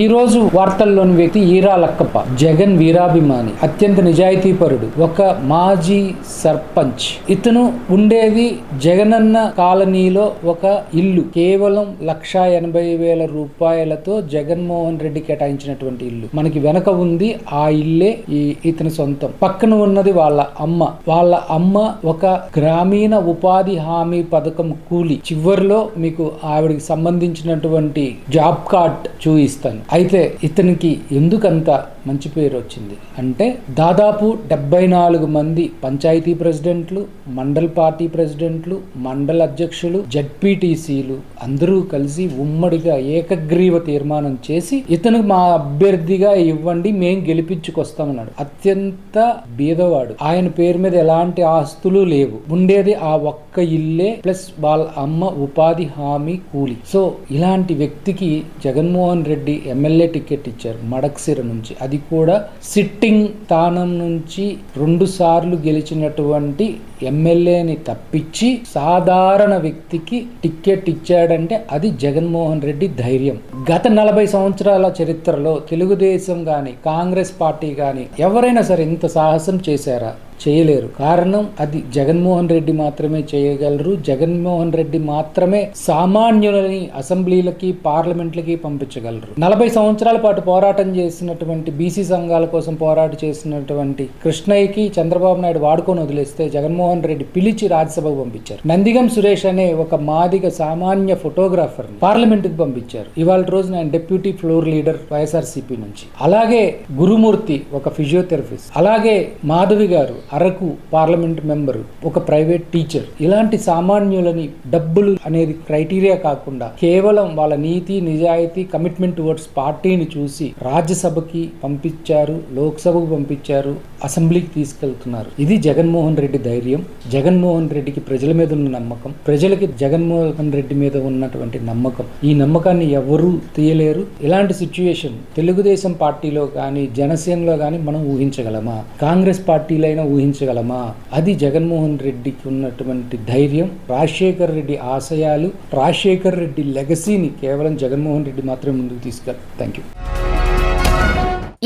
ఈరోజు వార్తల్లోని వ్యక్తి ఈరా లక్కప్ప జగన్ వీరాభిమాని అత్యంత నిజాయితీపరుడు ఒక మాజీ సర్పంచ్. ఇతను ఉండేది జగనన్న కాలనీలో ఒక ఇల్లు కేవలం లక్ష ఎనభై వేల రూపాయలతో జగన్మోహన్ రెడ్డి కేటాయించినటువంటి ఇల్లు. మనకి వెనక ఉంది ఆ ఇల్లే ఈ ఇతని సొంతం. పక్కన ఉన్నది వాళ్ళ అమ్మ. వాళ్ళ అమ్మ ఒక గ్రామీణ ఉపాధి హామీ పథకం కూలి. చివరిలో మీకు ఆవిడకి సంబంధించినటువంటి జాబ్ కార్డ్ చూపిస్తాను. అయితే ఇతనికి ఎందుకంత మంచి పేరు వచ్చింది? అంటే దాదాపు డెబ్బై నాలుగు మంది పంచాయతీ ప్రెసిడెంట్లు మండల్ పార్టీ ప్రెసిడెంట్లు మండల అధ్యక్షులు జడ్పీటీసీలు అందరూ కలిసి ఉమ్మడిగా ఏకగ్రీవ తీర్మానం చేసి ఇతను మా అభ్యర్థిగా ఇవ్వండి మేం గెలిపించుకొస్తామన్నాడు. అత్యంత బీదవాడు. ఆయన పేరు మీద ఎలాంటి ఆస్తులు లేవు. ఉండేది ఆ ఒక్క ఇల్లే ప్లస్ వాళ్ళ అమ్మ ఉపాధి హామీ కూలి. సో ఇలాంటి వ్యక్తికి జగన్మోహన్ రెడ్డి ఎమ్మెల్యే టికెట్ ఇచ్చారు మడక్సిర నుంచి. అది కూడా సిట్టింగ్ స్థానం నుంచి రెండు సార్లు గెలిచినటువంటి ఎమ్మెల్యేని తప్పించి సాధారణ వ్యక్తికి టికెట్ ఇచ్చాడంటే అది జగన్మోహన్ రెడ్డి ధైర్యం. గత నలభై సంవత్సరాల చరిత్రలో తెలుగుదేశం కానీ కాంగ్రెస్ పార్టీ కానీ ఎవరైనా సరే ఇంత సాహసం చేశారా? చేయలేరు. కారణం అది జగన్మోహన్ రెడ్డి మాత్రమే చేయగలరు. జగన్మోహన్ రెడ్డి మాత్రమే సామాన్యులని అసెంబ్లీలకి పార్లమెంట్లకి పంపించగలరు. నలభై సంవత్సరాల పాటు పోరాటం చేసినటువంటి బీసీ సంఘాల కోసం పోరాటం చేసినటువంటి కృష్ణయ్యకి చంద్రబాబు నాయుడు వాడుకొని వదిలేస్తే జగన్మోహన్ రెడ్డి పిలిచి రాజ్యసభకు పంపించారు. నందిగం సురేష్ అనే ఒక మాదిగ సామాన్య ఫోటోగ్రాఫర్ పార్లమెంట్కి పంపించారు. ఇవాళ రోజు నేను డిప్యూటీ ఫ్లోర్ లీడర్ వైఎస్ఆర్సీపీ నుంచి. అలాగే గురుమూర్తి ఒక ఫిజియోథెరపిస్ట్ అలాగే మాధవి గారు అరకు పార్లమెంట్ మెంబరు ఒక ప్రైవేట్ టీచర్. ఇలాంటి సామాన్యులని డబ్బులు అనేది క్రైటీరియా కాకుండా కేవలం వాళ్ళ నీతి నిజాయితీ కమిట్మెంట్ టువర్డ్స్ పార్టీని చూసి రాజ్యసభకి పంపించారు లోక్సభకు పంపించారు అసెంబ్లీకి తీసుకెళ్తున్నారు. ఇది జగన్మోహన్ రెడ్డి ధైర్యం. జగన్మోహన్ రెడ్డికి ప్రజల మీద ఉన్న నమ్మకం. ప్రజలకి జగన్మోహన్ రెడ్డి మీద ఉన్నటువంటి నమ్మకం. ఈ నమ్మకాన్ని ఎవరూ తీయలేరు. ఇలాంటి సిచ్యుయేషన్ తెలుగుదేశం పార్టీలో కానీ జనసేనలో కానీ మనం ఊహించగలమా? కాంగ్రెస్ పార్టీలైనా ఊహించగలమా? అది జగన్మోహన్ రెడ్డికి ఉన్నటువంటి ధైర్యం రాజశేఖర్ రెడ్డి ఆశయాలు రాజశేఖర్ రెడ్డి లెగసీని కేవలం జగన్మోహన్ రెడ్డి మాత్రమే ముందుకు తీసుకెళ్ళి థ్యాంక్ యూ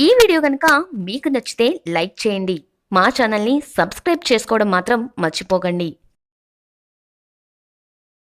ఈ వీడియో కనుక మీకు నచ్చితే లైక్ చేయండి. మా ఛానల్ని సబ్స్క్రైబ్ చేసుకోవడం మాత్రం మర్చిపోకండి.